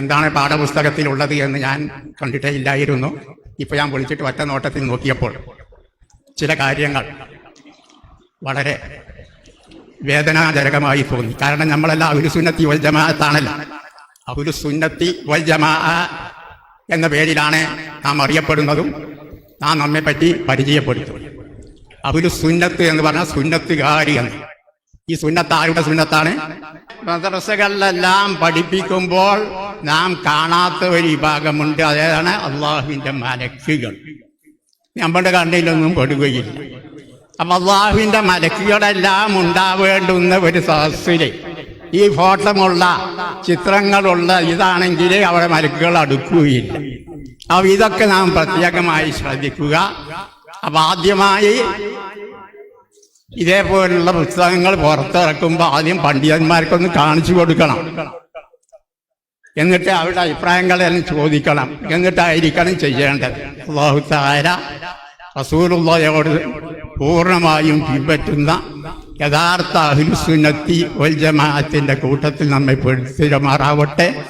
എന്താണ് പാഠപുസ്തകത്തിലുള്ളത് എന്ന് ഞാൻ കണ്ടിട്ടേ ഇല്ലായിരുന്നു. ഇപ്പൊ ഞാൻ വിളിച്ചിട്ട് ഒറ്റ നോട്ടത്തിൽ നോക്കിയപ്പോൾ ചില കാര്യങ്ങൾ വളരെ വേദനാജനകമായി തോന്നി. കാരണം നമ്മളെല്ലാം അഹുലുസുന്നത്തി വൽ ജമാഅത്താണല്ലോ. അഹുലുസുന്നത്തി വൽ ജമാ എന്ന പേരിലാണ് നാം അറിയപ്പെടുന്നതും നാം നമ്മെ പറ്റി പരിചയപ്പെടുത്തും അഹുലുസുന്നത്ത് എന്ന് പറഞ്ഞാൽ സുന്നത്തുകാരി എന്ന്. ഈ സുന്നത്ത് സുന്നത്താണ്? മദ്രസകളിലെല്ലാം പഠിപ്പിക്കുമ്പോൾ നാം കാണാത്ത ഒരു വിഭാഗമുണ്ട്. അതേതാണ്? അള്ളാഹുവിന്റെ മലക്കുകൾ. നമ്മുടെ കണ്ണിലൊന്നും പെടുകയില്ല. അപ്പൊ അള്ളാഹുവിന്റെ മലക്കുകളെല്ലാം ഉണ്ടാവേണ്ടുന്ന ഒരു സദസ്സിൽ ഈ ഫോട്ടമുള്ള ചിത്രങ്ങളുള്ള ഇതാണെങ്കിൽ അവിടെ മലക്കുകൾ അടുക്കുകയില്ല. അപ്പൊ ഇതൊക്കെ നാം പ്രത്യേകമായി ശ്രദ്ധിക്കുക. അപ്പൊ ആദ്യമായി ഇതേപോലുള്ള പുസ്തകങ്ങൾ പുറത്തിറക്കുമ്പോൾ ആദ്യം പണ്ഡിതന്മാർക്കൊന്ന് കാണിച്ചു കൊടുക്കണം. എന്നിട്ട് അവരുടെ അഭിപ്രായങ്ങളെല്ലാം ചോദിക്കണം. എന്നിട്ടായിരിക്കണം ചെയ്യേണ്ടത്. അള്ളാഹു താര റസൂലുള്ളയോട് പൂർണമായും പിൻപറ്റുന്ന യഥാർത്ഥ അഹ്ലുസുന്നത്തി വൽ ജമാഅത്തിന്റെ കൂട്ടത്തിൽ നമ്മെ പെടുത്തിരമാറാവട്ടെ